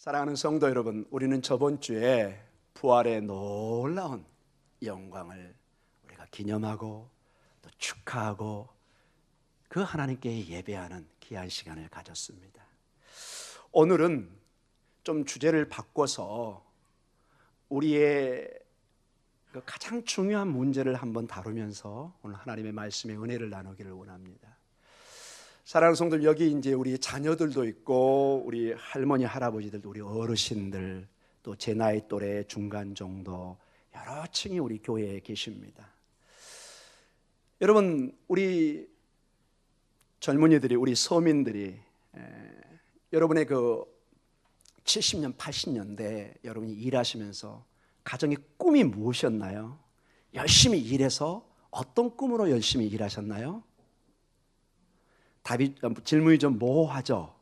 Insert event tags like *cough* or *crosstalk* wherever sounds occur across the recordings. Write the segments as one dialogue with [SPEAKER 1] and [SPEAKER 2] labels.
[SPEAKER 1] 사랑하는 성도 여러분, 우리는 저번 주에 부활의 놀라운 영광을 우리가 기념하고 또 축하하고 그 하나님께 예배하는 귀한 시간을 가졌습니다. 오늘은 좀 주제를 바꿔서 우리의 그 가장 중요한 문제를 한번 다루면서 오늘 하나님의 말씀의 은혜를 나누기를 원합니다. 사랑하는 성들 여기 이제 우리 자녀들도 있고 우리 할머니 할아버지들도 우리 어르신들 또 제 나이 또래 중간 정도 여러 층이 우리 교회에 계십니다. 여러분 우리 젊은이들이 우리 서민들이 에, 여러분의 그 70년 80년대 여러분이 일하시면서 가정의 꿈이 무엇이었나요? 열심히 일해서 어떤 꿈으로 열심히 일하셨나요? 답이 질문이 좀 모호하죠.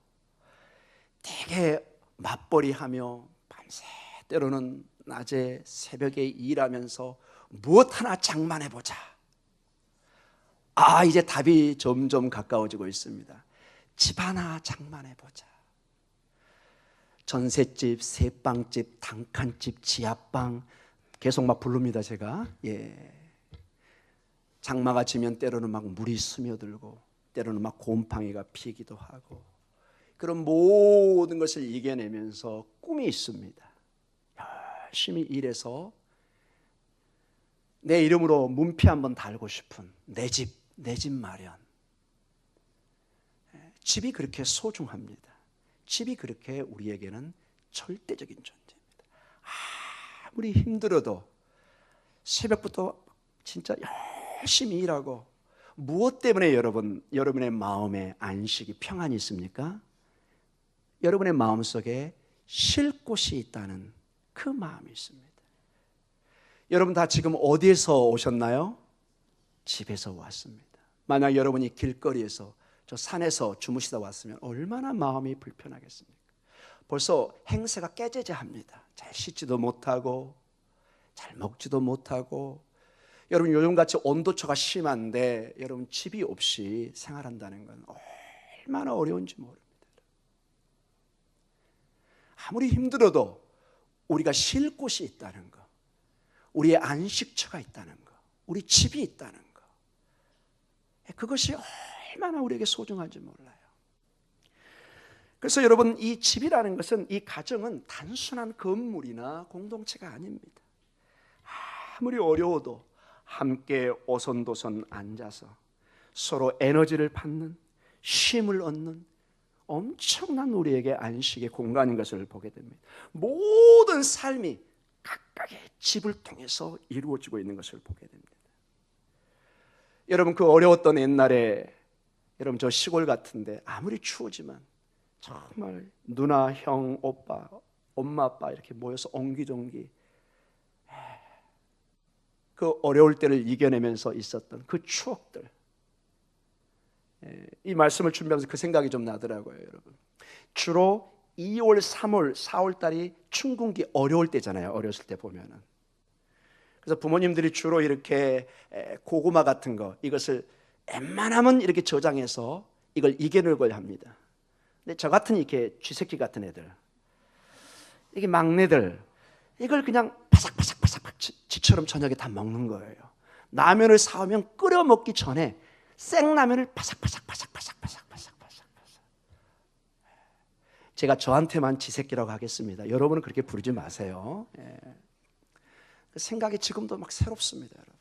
[SPEAKER 1] 되게 맞벌이하며 밤새 때로는 낮에 새벽에 일하면서 무엇 하나 장만해 보자. 아 이제 답이 점점 가까워지고 있습니다. 집 하나 장만해 보자. 전셋집, 새빵집, 단칸집, 지하방 계속 막 부릅니다 제가. 예. 장마가 지면 때로는 막 물이 스며들고 때로는 막 곰팡이가 피기도 하고 그런 모든 것을 이겨내면서 꿈이 있습니다. 열심히 일해서 내 이름으로 문피 한번 달고 싶은 내 집, 내 집 마련. 집이 그렇게 소중합니다. 집이 그렇게 우리에게는 절대적인 존재입니다. 아무리 힘들어도 새벽부터 진짜 열심히 일하고 무엇 때문에 여러분 여러분의 마음에 안식이 평안이 있습니까? 여러분의 마음 속에 쉴 곳이 있다는 그 마음이 있습니다. 여러분 다 지금 어디에서 오셨나요? 집에서 왔습니다. 만약 여러분이 길거리에서 저 산에서 주무시다 왔으면 얼마나 마음이 불편하겠습니까? 벌써 행세가 깨재재합니다. 잘 씻지도 못하고 잘 먹지도 못하고 여러분 요즘같이 온도차가 심한데 여러분 집이 없이 생활한다는 건 얼마나 어려운지 모릅니다. 아무리 힘들어도 우리가 쉴 곳이 있다는 거, 우리의 안식처가 있다는 거, 우리 집이 있다는 거, 그것이 얼마나 우리에게 소중한지 몰라요. 그래서 여러분 이 집이라는 것은 이 가정은 단순한 건물이나 공동체가 아닙니다. 아무리 어려워도 함께 오손도손 앉아서 서로 에너지를 받는 쉼을 얻는 엄청난 우리에게 안식의 공간인 것을 보게 됩니다. 모든 삶이 각각의 집을 통해서 이루어지고 있는 것을 보게 됩니다. 여러분 그 어려웠던 옛날에 여러분 저 시골 같은데 아무리 추우지만 정말 누나, 형, 오빠, 엄마, 아빠 이렇게 모여서 옹기종기 그 어려울 때를 이겨내면서 있었던 그 추억들. 예, 이 말씀을 준비하면서 그 생각이 좀 나더라고요, 여러분. 주로 2월, 3월, 4월 달이 춘궁기 어려울 때잖아요. 어렸을 때 보면은. 그래서 부모님들이 주로 이렇게 고구마 같은 거 이것을 웬만하면 이렇게 저장해서 이걸 이겨내려고 합니다. 근데 저 같은 이렇게 쥐새끼 같은 애들, 이게 막내들 이걸 그냥 바삭바삭바삭 지처럼 저녁에 다 먹는 거예요. 라면을 사오면 끓여 먹기 전에 생라면을 바삭 바삭 바삭 바삭 바삭 바삭 바삭 제가 저한테만 지새끼라고 하겠습니다. 여러분은 그렇게 부르지 마세요. 예. 그 생각이 지금도 막 새롭습니다, 여러분.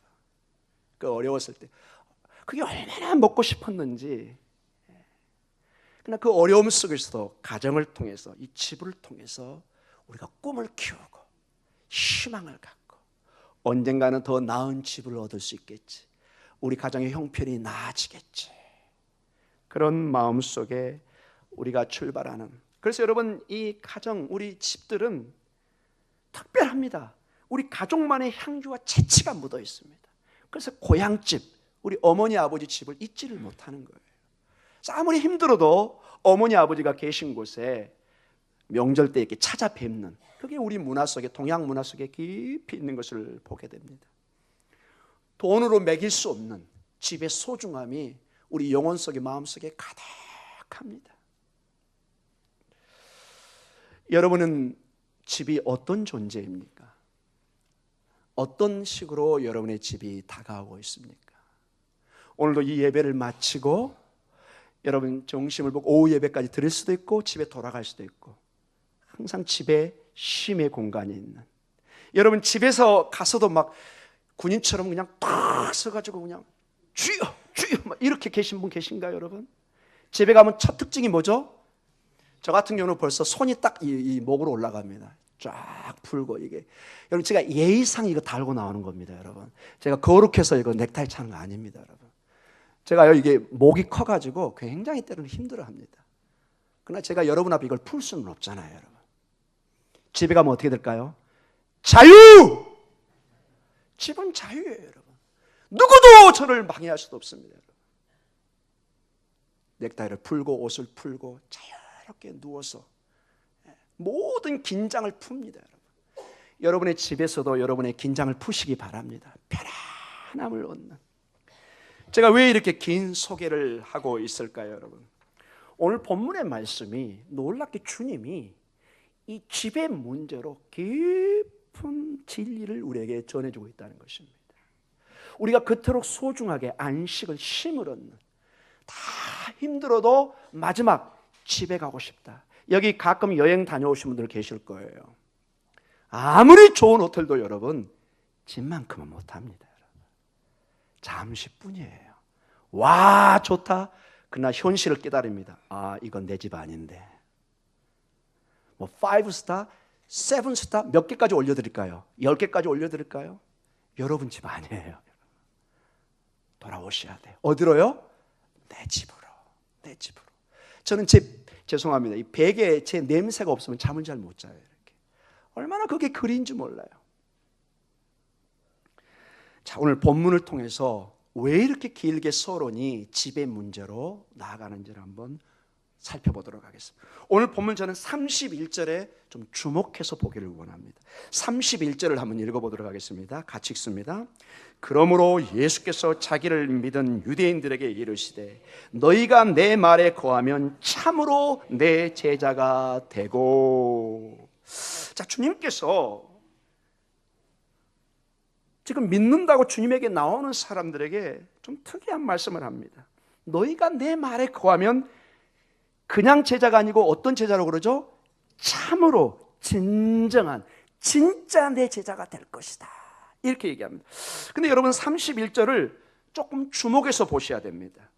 [SPEAKER 1] 그 어려웠을 때 그게 얼마나 먹고 싶었는지. 예. 그러나 그 어려움 속에서도 가정을 통해서 이 집을 통해서 우리가 꿈을 키우고 희망을 갖고 언젠가는 더 나은 집을 얻을 수 있겠지. 우리 가정의 형편이 나아지겠지. 그런 마음 속에 우리가 출발하는. 그래서 여러분 이 가정, 우리 집들은 특별합니다. 우리 가족만의 향기와 재치가 묻어 있습니다. 그래서 고향집, 우리 어머니 아버지 집을 잊지를 못하는 거예요. 아무리 힘들어도 어머니 아버지가 계신 곳에 명절 때 이렇게 찾아뵙는 그게 우리 문화 속에 동양 문화 속에 깊이 있는 것을 보게 됩니다. 돈으로 매길 수 없는 집의 소중함이 우리 영혼 속에 마음 속에 가득합니다. 여러분은 집이 어떤 존재입니까? 어떤 식으로 여러분의 집이 다가오고 있습니까? 오늘도 이 예배를 마치고 여러분 정심을 보고 오후 예배까지 드릴 수도 있고 집에 돌아갈 수도 있고 항상 집에 쉼의 공간이 있는 여러분 집에서 가서도 막 군인처럼 그냥 탁 서가지고 그냥 주여 주여 막 이렇게 계신 분 계신가요 여러분? 집에 가면 첫 특징이 뭐죠? 저 같은 경우는 벌써 손이 딱 이, 이 목으로 올라갑니다. 쫙 풀고 이게 여러분 제가 예의상 이거 달고 나오는 겁니다, 여러분. 제가 거룩해서 이거 넥타이 차는 거 아닙니다, 여러분. 제가요 이게 목이 커가지고 굉장히 때로는 힘들어합니다. 그러나 제가 여러분 앞에 이걸 풀 수는 없잖아요, 여러분. 집에 가면 어떻게 될까요? 자유! 집은 자유예요, 여러분. 누구도 저를 방해할 수도 없습니다. 넥타이를 풀고 옷을 풀고 자유롭게 누워서 예, 모든 긴장을 풉니다, 여러분. 여러분의 집에서도 여러분의 긴장을 푸시기 바랍니다. 편안함을 얻는. 제가 왜 이렇게 긴 소개를 하고 있을까요, 여러분? 오늘 본문의 말씀이 놀랍게 주님이 이 집의 문제로 깊은 진리를 우리에게 전해주고 있다는 것입니다. 우리가 그토록 소중하게 안식을 쉼을 얻는 다 힘들어도 마지막 집에 가고 싶다. 여기 가끔 여행 다녀오신 분들 계실 거예요. 아무리 좋은 호텔도 여러분 집만큼은 못합니다. 잠시뿐이에요. 와 좋다. 그러나 현실을 깨달습니다. 아 이건 내 집 아닌데. 뭐 5스타, 7스타 몇 개까지 올려드릴까요? 10개까지 올려드릴까요? 여러분 집 아니에요. 돌아오셔야 돼요. 어디로요? 내 집으로. 내 집으로. 저는 제 죄송합니다. 이 베개에 제 냄새가 없으면 잠을 잘 못 자요. 이렇게. 얼마나 그게 그리인지 몰라요. 자, 오늘 본문을 통해서 왜 이렇게 길게 서론이 집의 문제로 나아가는지를 한번 살펴보도록 하겠습니다. 오늘 본문 저는 31절에 좀 주목해서 보기를 원합니다. 31절을 한번 읽어보도록 하겠습니다. 같이 읽습니다. 그러므로 예수께서 자기를 믿은 유대인들에게 이르시되 너희가 내 말에 거하면 참으로 내 제자가 되고 자 주님께서 지금 믿는다고 주님에게 나오는 사람들에게 좀 특이한 말씀을 합니다. 너희가 내 말에 거하면 그냥 제자가 아니고 어떤 제자로 그러죠? 참으로 진정한 진짜 내 제자가 될 것이다. 이렇게 얘기합니다. 근데 여러분 31절을 조금 주목해서 보셔야 됩니다.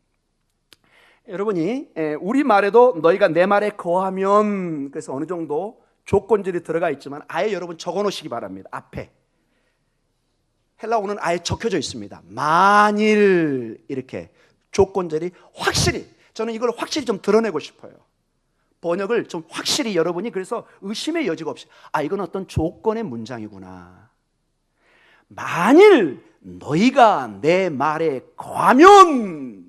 [SPEAKER 1] 여러분이 우리 말에도 너희가 내 말에 거하면 그래서 어느 정도 조건들이 들어가 있지만 아예 여러분 적어 놓으시기 바랍니다. 앞에 헬라어는 아예 적혀져 있습니다. 만일 이렇게 조건들이 확실히 저는 이걸 확실히 좀 드러내고 싶어요. 번역을 좀 확실히 여러분이 그래서 의심의 여지가 없이 아 이건 어떤 조건의 문장이구나. 만일 너희가 내 말에 거하면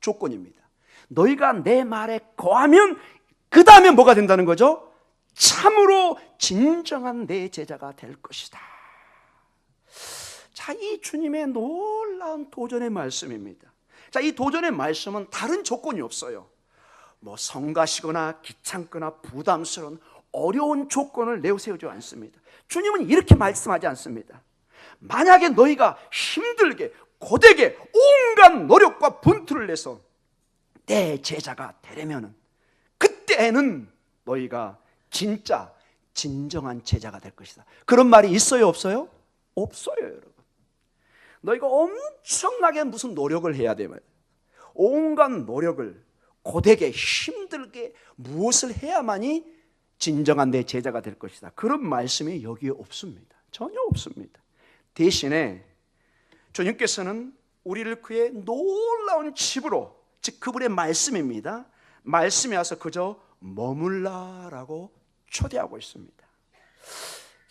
[SPEAKER 1] 조건입니다. 너희가 내 말에 거하면 그 다음에 뭐가 된다는 거죠? 참으로 진정한 내 제자가 될 것이다. 자, 이 주님의 놀라운 도전의 말씀입니다. 자, 이 도전의 말씀은 다른 조건이 없어요. 뭐 성가시거나 귀찮거나 부담스러운 어려운 조건을 내세우지 않습니다. 주님은 이렇게 말씀하지 않습니다. 만약에 너희가 힘들게 고되게 온갖 노력과 분투를 내서 내 제자가 되려면은 그때는 너희가 진짜 진정한 제자가 될 것이다. 그런 말이 있어요, 없어요? 없어요, 여러분. 너희가 엄청나게 무슨 노력을 해야 되면 온갖 노력을 고되게 힘들게 무엇을 해야만이 진정한 내 제자가 될 것이다. 그런 말씀이 여기에 없습니다. 전혀 없습니다. 대신에 주님께서는 우리를 그의 놀라운 집으로 즉 그분의 말씀입니다. 말씀이 와서 그저 머물라라고 초대하고 있습니다.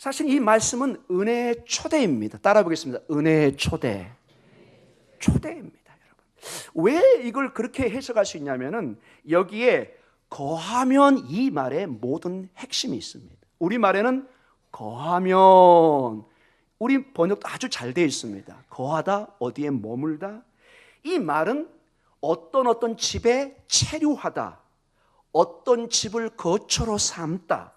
[SPEAKER 1] 사실 이 말씀은 은혜의 초대입니다. 따라 보겠습니다. 은혜의 초대. 초대입니다, 여러분. 왜 이걸 그렇게 해석할 수 있냐면은 여기에 거하면 이 말의 모든 핵심이 있습니다. 우리 말에는 거하면 우리 번역도 아주 잘 되어 있습니다. 거하다, 어디에 머물다. 이 말은 어떤 어떤 집에 체류하다, 어떤 집을 거처로 삼다,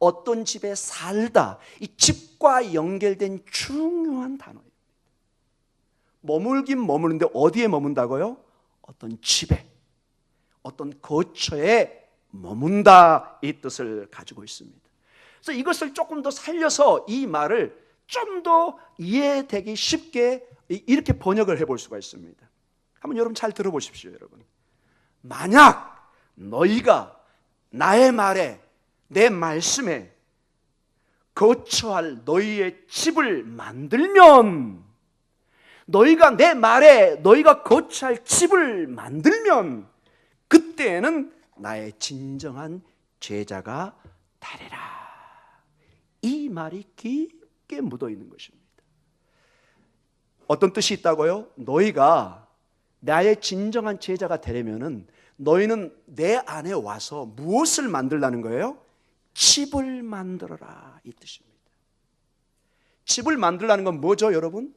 [SPEAKER 1] 어떤 집에 살다 이 집과 연결된 중요한 단어예요. 머물긴 머무는데 어디에 머문다고요? 어떤 집에 어떤 거처에 머문다 이 뜻을 가지고 있습니다. 그래서 이것을 조금 더 살려서 이 말을 좀 더 이해되기 쉽게 이렇게 번역을 해볼 수가 있습니다. 한번 여러분 잘 들어보십시오, 여러분. 만약 너희가 나의 말에 내 말씀에 거처할 너희의 집을 만들면 너희가 내 말에 너희가 거처할 집을 만들면 그때에는 나의 진정한 제자가 되리라. 이 말이 깊게 묻어 있는 것입니다. 어떤 뜻이 있다고요? 너희가 나의 진정한 제자가 되려면은 너희는 내 안에 와서 무엇을 만들라는 거예요? 집을 만들어라 이 뜻입니다. 집을 만들라는 건 뭐죠, 여러분?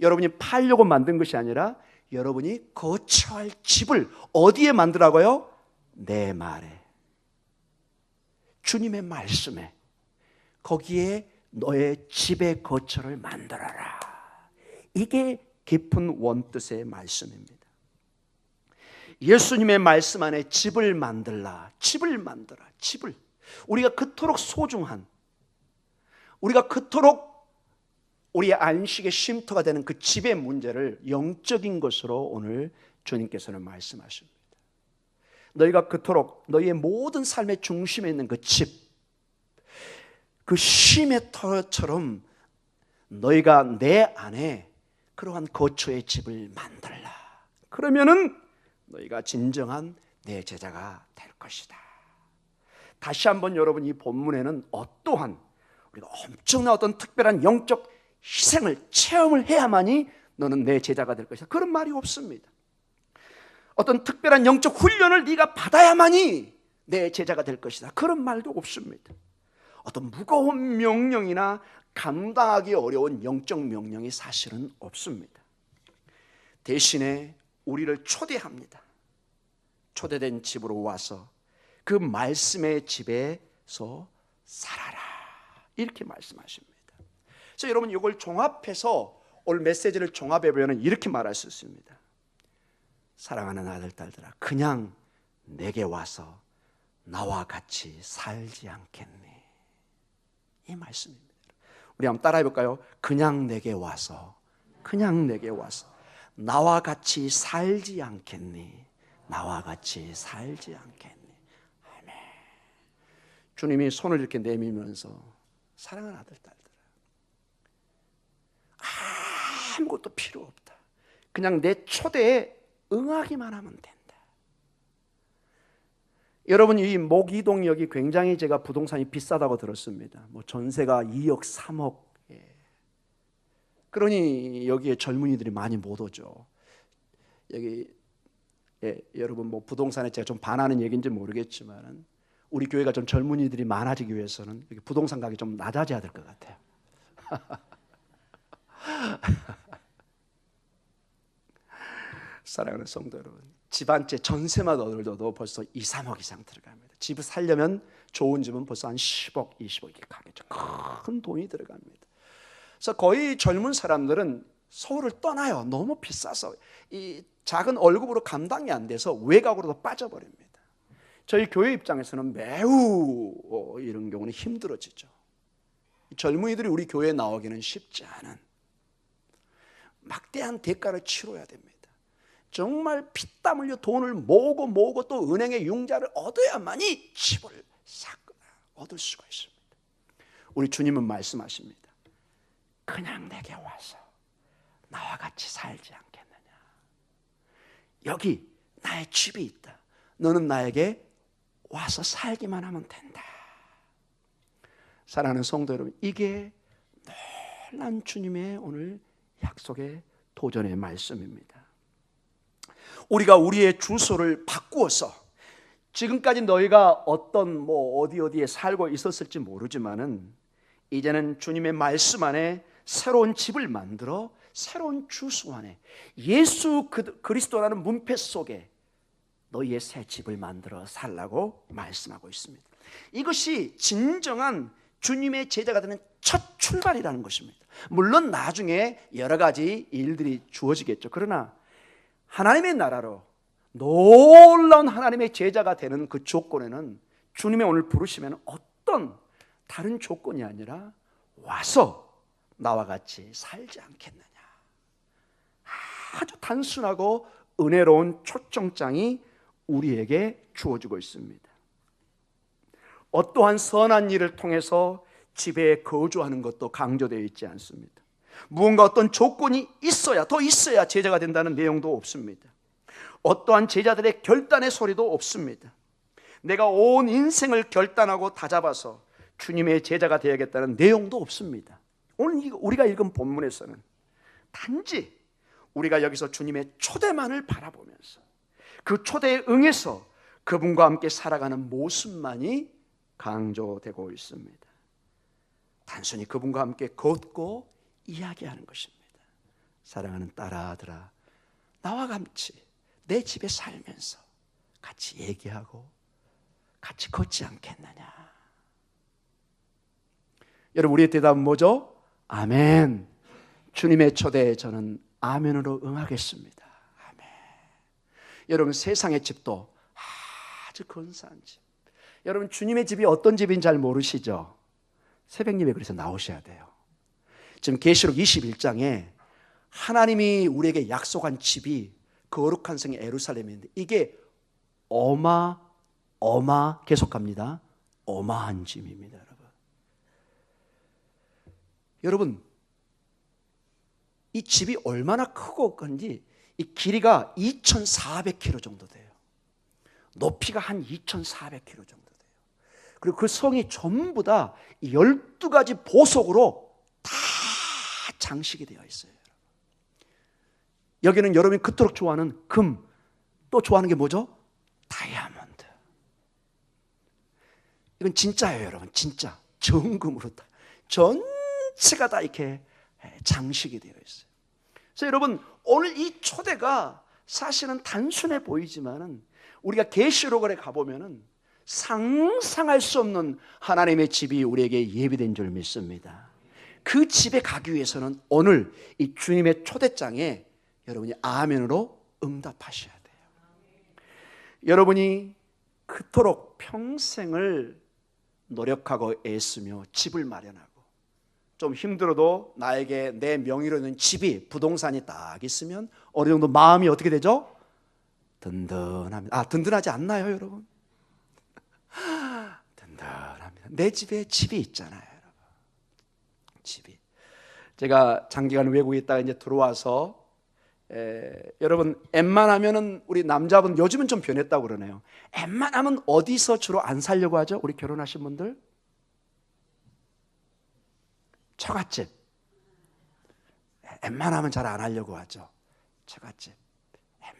[SPEAKER 1] 여러분이 팔려고 만든 것이 아니라 여러분이 거처할 집을 어디에 만들라고요? 내 말에. 주님의 말씀에. 거기에 너의 집의 거처를 만들어라. 이게 깊은 원뜻의 말씀입니다. 예수님의 말씀 안에 집을 만들라. 집을 만들어. 집을. 우리가 그토록 소중한 우리가 그토록 우리의 안식의 쉼터가 되는 그 집의 문제를 영적인 것으로 오늘 주님께서는 말씀하십니다. 너희가 그토록 너희의 모든 삶의 중심에 있는 그 집, 그 쉼의 터처럼 너희가 내 안에 그러한 거처의 집을 만들라. 그러면은 너희가 진정한 내 제자가 될 것이다. 다시 한번 여러분 이 본문에는 어떠한 우리가 엄청난 어떤 특별한 영적 희생을 체험을 해야만이 너는 내 제자가 될 것이다. 그런 말이 없습니다. 어떤 특별한 영적 훈련을 네가 받아야만이 내 제자가 될 것이다. 그런 말도 없습니다. 어떤 무거운 명령이나 감당하기 어려운 영적 명령이 사실은 없습니다. 대신에 우리를 초대합니다. 초대된 집으로 와서 그 말씀의 집에서 살아라. 이렇게 말씀하십니다. 그래서 여러분 이걸 종합해서 오늘 메시지를 종합해 보면 이렇게 말할 수 있습니다. 사랑하는 아들 딸들아, 그냥 내게 와서 나와 같이 살지 않겠니? 이 말씀입니다. 우리 한번 따라해 볼까요? 그냥 내게 와서, 그냥 내게 와서 나와 같이 살지 않겠니? 나와 같이 살지 않겠니? 주님이 손을 이렇게 내밀면서 사랑하는 아들 딸들아, 아무것도 필요 없다. 그냥 내 초대에 응하기만 하면 된다. 여러분 이 모기동역이 굉장히 제가 부동산이 비싸다고 들었습니다. 뭐 전세가 2억, 3억. 예. 그러니 여기에 젊은이들이 많이 못 오죠. 여기 예, 여러분 뭐 부동산에 제가 좀 반하는 얘기인지 모르겠지만은 우리 교회가 좀 젊은이들이 많아지기 위해서는 부동산 가격이 좀 낮아져야 될 것 같아요. *laughs* 사랑하는 성도 여러분, 집한채 전세만 얻어도 벌써 2, 3억 이상 들어갑니다. 집을 살려면 좋은 집은 벌써 한 10억, 20억 이렇게 가겠죠. 큰 돈이 들어갑니다. 그래서 거의 젊은 사람들은 서울을 떠나요. 너무 비싸서 이 작은 월급으로 감당이 안 돼서 외곽으로 도 빠져버립니다. 저희 교회 입장에서는 매우 어, 이런 경우는 힘들어지죠. 젊은이들이 우리 교회에 나오기는 쉽지 않은 막대한 대가를 치러야 됩니다. 정말 피땀 흘려 돈을 모으고 모으고 또 은행의 융자를 얻어야만이 집을 샀거나 얻을 수가 있습니다. 우리 주님은 말씀하십니다. 그냥 내게 와서 나와 같이 살지 않겠느냐. 여기 나의 집이 있다. 너는 나에게 와서 살기만 하면 된다. 사랑하는 성도 여러분, 이게 놀란 주님의 오늘 약속의 도전의 말씀입니다. 우리가 우리의 주소를 바꾸어서 지금까지 너희가 어떤 뭐 어디 어디에 살고 있었을지 모르지만은 이제는 주님의 말씀 안에 새로운 집을 만들어 새로운 주소 안에 예수 그리스도라는 문패 속에 너희의 새 집을 만들어 살라고 말씀하고 있습니다. 이것이 진정한 주님의 제자가 되는 첫 출발이라는 것입니다. 물론 나중에 여러 가지 일들이 주어지겠죠. 그러나 하나님의 나라로 놀라운 하나님의 제자가 되는 그 조건에는 주님의 오늘 부르시면 어떤 다른 조건이 아니라 와서 나와 같이 살지 않겠느냐. 아주 단순하고 은혜로운 초청장이 우리에게 주어지고 있습니다. 어떠한 선한 일을 통해서 집에 거주하는 것도 강조되어 있지 않습니다. 무언가 어떤 조건이 있어야 더 있어야 제자가 된다는 내용도 없습니다. 어떠한 제자들의 결단의 소리도 없습니다. 내가 온 인생을 결단하고 다잡아서 주님의 제자가 되어야겠다는 내용도 없습니다. 오늘 우리가 읽은 본문에서는 단지 우리가 여기서 주님의 초대만을 바라보면서 그 초대에 응해서 그분과 함께 살아가는 모습만이 강조되고 있습니다. 단순히 그분과 함께 걷고 이야기하는 것입니다. 사랑하는 딸아들아, 나와 같이 내 집에 살면서 같이 얘기하고 같이 걷지 않겠느냐. 여러분, 우리의 대답은 뭐죠? 아멘. 주님의 초대에 저는 아멘으로 응하겠습니다. 여러분, 세상의 집도 아주 근사한 집. 여러분, 주님의 집이 어떤 집인지 잘 모르시죠? 새벽 예배 그래서 나오셔야 돼요. 지금 계시록 21장에 하나님이 우리에게 약속한 집이 거룩한 성이 에루살렘인데 이게 어마 어마 계속 갑니다. 어마한 짐입니다, 여러분. 여러분, 이 집이 얼마나 크고 큰지 이 길이가 2,400km 정도 돼요. 높이가 한 2,400km 정도 돼요. 그리고 그 성이 전부 다 12가지 보석으로 다 장식이 되어 있어요. 여기는 여러분이 그토록 좋아하는 금, 또 좋아하는 게 뭐죠? 다이아몬드. 이건 진짜예요, 여러분. 진짜. 정금으로 다. 전체가 다 이렇게 장식이 되어 있어요. 그래서 여러분, 오늘 이 초대가 사실은 단순해 보이지만은 우리가 계시록에 가보면은 상상할 수 없는 하나님의 집이 우리에게 예비된 줄 믿습니다. 그 집에 가기 위해서는 오늘 이 주님의 초대장에 여러분이 아멘으로 응답하셔야 돼요. 여러분이 그토록 평생을 노력하고 애쓰며 집을 마련하고 좀 힘들어도 나에게 내 명의로 있는 집이 부동산이 딱 있으면 어느 정도 마음이 어떻게 되죠? 든든합니다. 아, 든든하지 않나요, 여러분? *laughs* 든든합니다. 내 집에 집이 있잖아요, 여러분. 집이. 제가 장기간 외국에 있다가 이제 들어와서 에, 여러분 웬만하면은 우리 남자분 요즘은 좀 변했다고 그러네요. 웬만하면 어디서 주로 안 살려고 하죠? 우리 결혼하신 분들 처갓집. 웬만하면 잘 안 하려고 하죠. 처갓집.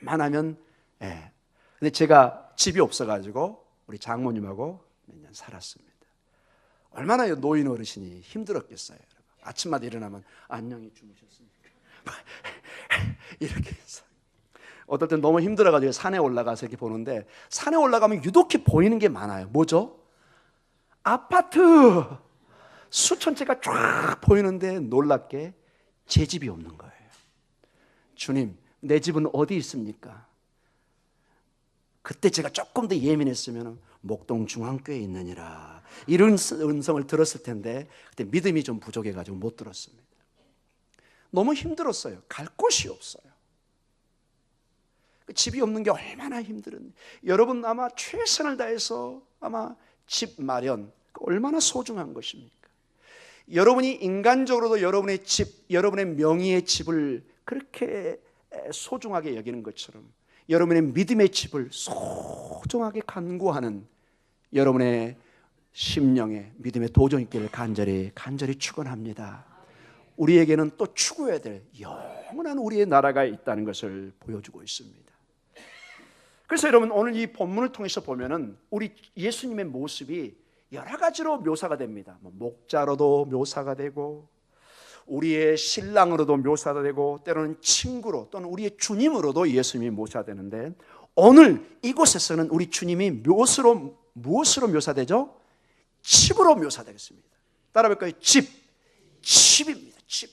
[SPEAKER 1] 웬만하면 예. 근데 제가 집이 없어가지고 우리 장모님하고 몇 년 살았습니다. 얼마나 노인 어르신이 힘들었겠어요. 여러분. 아침마다 일어나면 안녕히 주무셨습니까? *laughs* 이렇게 해서 어떨 땐 너무 힘들어가지고 산에 올라가서 이렇게 보는데 산에 올라가면 유독히 보이는 게 많아요. 뭐죠? 아파트 수천 채가 쫙 보이는데 놀랍게 제 집이 없는 거예요. 주님, 내 집은 어디 있습니까? 그때 제가 조금 더 예민했으면 목동 중앙교에 있느니라 이런 음성을 들었을 텐데 그때 믿음이 좀 부족해가지고 못 들었습니다. 너무 힘들었어요. 갈 곳이 없어요. 그 집이 없는 게 얼마나 힘들은. 여러분 아마 최선을 다해서 아마 집 마련 얼마나 소중한 것입니까? 여러분이 인간적으로도 여러분의 집, 여러분의 명의의 집을 그렇게 소중하게 여기는 것처럼 여러분의 믿음의 집을 소중하게 간구하는 여러분의 심령의 믿음의 도전 있기를 간절히 간절히 축원합니다. 우리에게는 또 추구해야 될 영원한 우리의 나라가 있다는 것을 보여주고 있습니다. 그래서 여러분 오늘 이 본문을 통해서 보면은 우리 예수님의 모습이 여러 가지로 묘사가 됩니다. 뭐 목자로도 묘사가 되고 우리의 신랑으로도 묘사가 되고 때로는 친구로 또는 우리의 주님으로도 예수님이 묘사되는데 오늘 이곳에서는 우리 주님이 묘수로 무엇으로 묘사되죠? 집으로 묘사되겠습니다. 따라볼까요? 집. 집입니다. 집.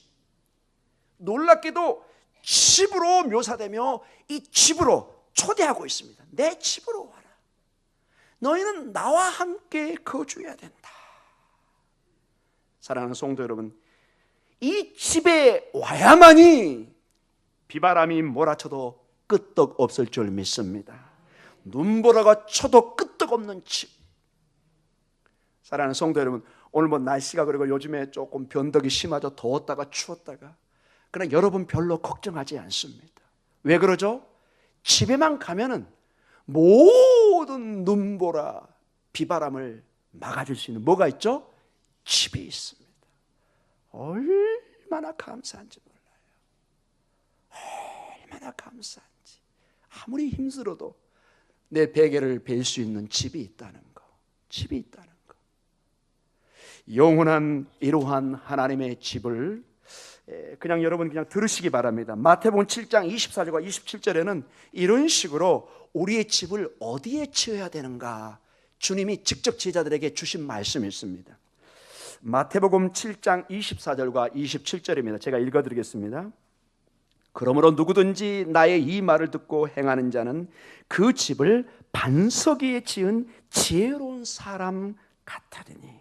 [SPEAKER 1] 놀랍게도 집으로 묘사되며 이 집으로 초대하고 있습니다. 내 집으로. 너희는 나와 함께 거주해야 된다. 사랑하는 성도 여러분, 이 집에 와야만이 비바람이 몰아쳐도 끄떡 없을 줄 믿습니다. 눈보라가 쳐도 끄떡 없는 집. 사랑하는 성도 여러분, 오늘 뭐 날씨가 그리고 요즘에 조금 변덕이 심하죠. 더웠다가 추웠다가. 그러나 여러분 별로 걱정하지 않습니다. 왜 그러죠? 집에만 가면은 모든 눈보라, 비바람을 막아줄 수 있는 뭐가 있죠? 집이 있습니다. 얼마나 감사한지 몰라요. 얼마나 감사한지. 아무리 힘들어도 내 베개를 벨 수 있는 집이 있다는 거. 집이 있다는 거. 영원한 이러한 하나님의 집을 그냥 여러분 그냥 들으시기 바랍니다. 마태복음 7장 24절과 27절에는 이런 식으로 우리의 집을 어디에 지어야 되는가 주님이 직접 제자들에게 주신 말씀이 있습니다. 마태복음 7장 24절과 27절입니다. 제가 읽어 드리겠습니다. 그러므로 누구든지 나의 이 말을 듣고 행하는 자는 그 집을 반석 위에 지은 지혜로운 사람 같으리니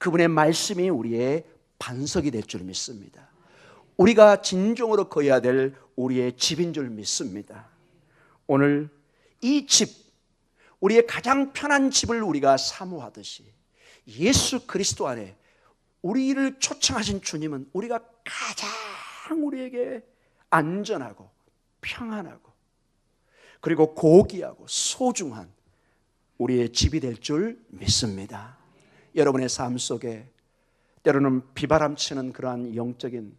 [SPEAKER 1] 그분의 말씀이 우리의 반석이 될 줄 믿습니다. 우리가 진정으로 거해야 될 우리의 집인 줄 믿습니다. 오늘 이 집, 우리의 가장 편한 집을 우리가 사모하듯이 예수 그리스도 안에 우리를 초청하신 주님은 우리가 가장 우리에게 안전하고 평안하고 그리고 고귀하고 소중한 우리의 집이 될 줄 믿습니다. 여러분의 삶 속에 때로는 비바람치는 그러한 영적인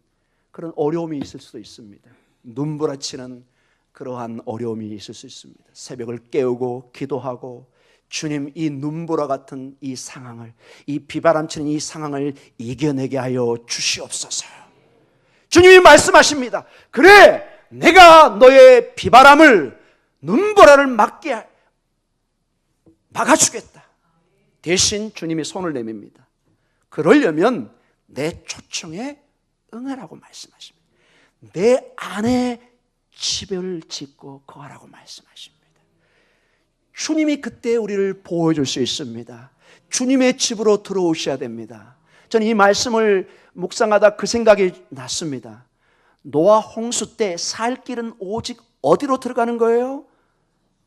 [SPEAKER 1] 그런 어려움이 있을 수도 있습니다. 눈부라치는 그러한 어려움이 있을 수 있습니다. 새벽을 깨우고 기도하고 주님 이 눈보라 같은 이 상황을 이 비바람치는 이 상황을 이겨내게 하여 주시옵소서. 주님이 말씀하십니다. 그래 내가 너의 비바람을 눈보라를 막게 막아주겠다. 대신 주님이 손을 내밉니다. 그러려면 내 초청에 응하라고 말씀하십니다. 내 안에 집을 짓고 거하라고 말씀하십니다. 주님이 그때 우리를 보호해줄 수 있습니다. 주님의 집으로 들어오셔야 됩니다. 저는 이 말씀을 묵상하다 그 생각이 났습니다. 노아 홍수 때 살 길은 오직 어디로 들어가는 거예요?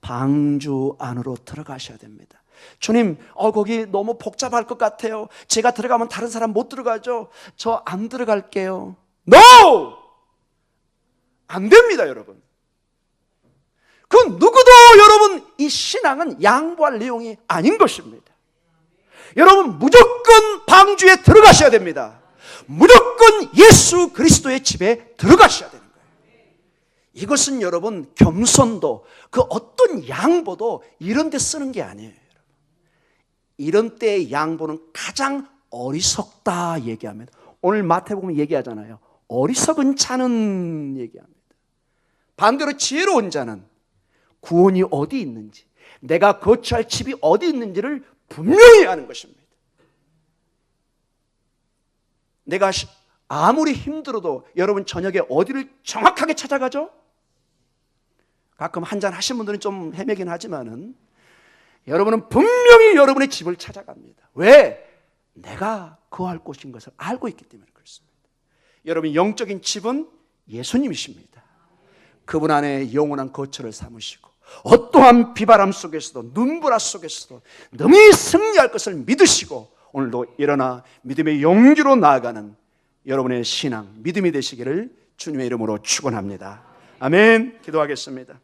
[SPEAKER 1] 방주 안으로 들어가셔야 됩니다. 주님, 어, 거기 너무 복잡할 것 같아요. 제가 들어가면 다른 사람 못 들어가죠. 저 안 들어갈게요. No! 안 됩니다, 여러분. 그 누구도 여러분 이 신앙은 양보할 내용이 아닌 것입니다. 여러분 무조건 방주에 들어가셔야 됩니다. 무조건 예수 그리스도의 집에 들어가셔야 거예요. 이것은 여러분 겸손도 그 어떤 양보도 이런 데 쓰는 게 아니에요. 이런 때의 양보는 가장 어리석다 얘기하면 오늘 마태복음 얘기하잖아요. 어리석은 자는 얘기합니다. 반대로 지혜로운 자는 구원이 어디 있는지, 내가 거처할 집이 어디 있는지를 분명히 하는 것입니다. 내가 아무리 힘들어도 여러분 저녁에 어디를 정확하게 찾아가죠? 가끔 한잔 하신 분들은 좀 헤매긴 하지만은 여러분은 분명히 여러분의 집을 찾아갑니다. 왜? 내가 거할 곳인 것을 알고 있기 때문에 그렇습니다. 여러분 영적인 집은 예수님이십니다. 그분 안에 영원한 거처를 삼으시고 어떠한 비바람 속에서도 눈보라 속에서도 능히 승리할 것을 믿으시고 오늘도 일어나 믿음의 용기로 나아가는 여러분의 신앙, 믿음이 되시기를 주님의 이름으로 축원합니다. 아멘. 기도하겠습니다.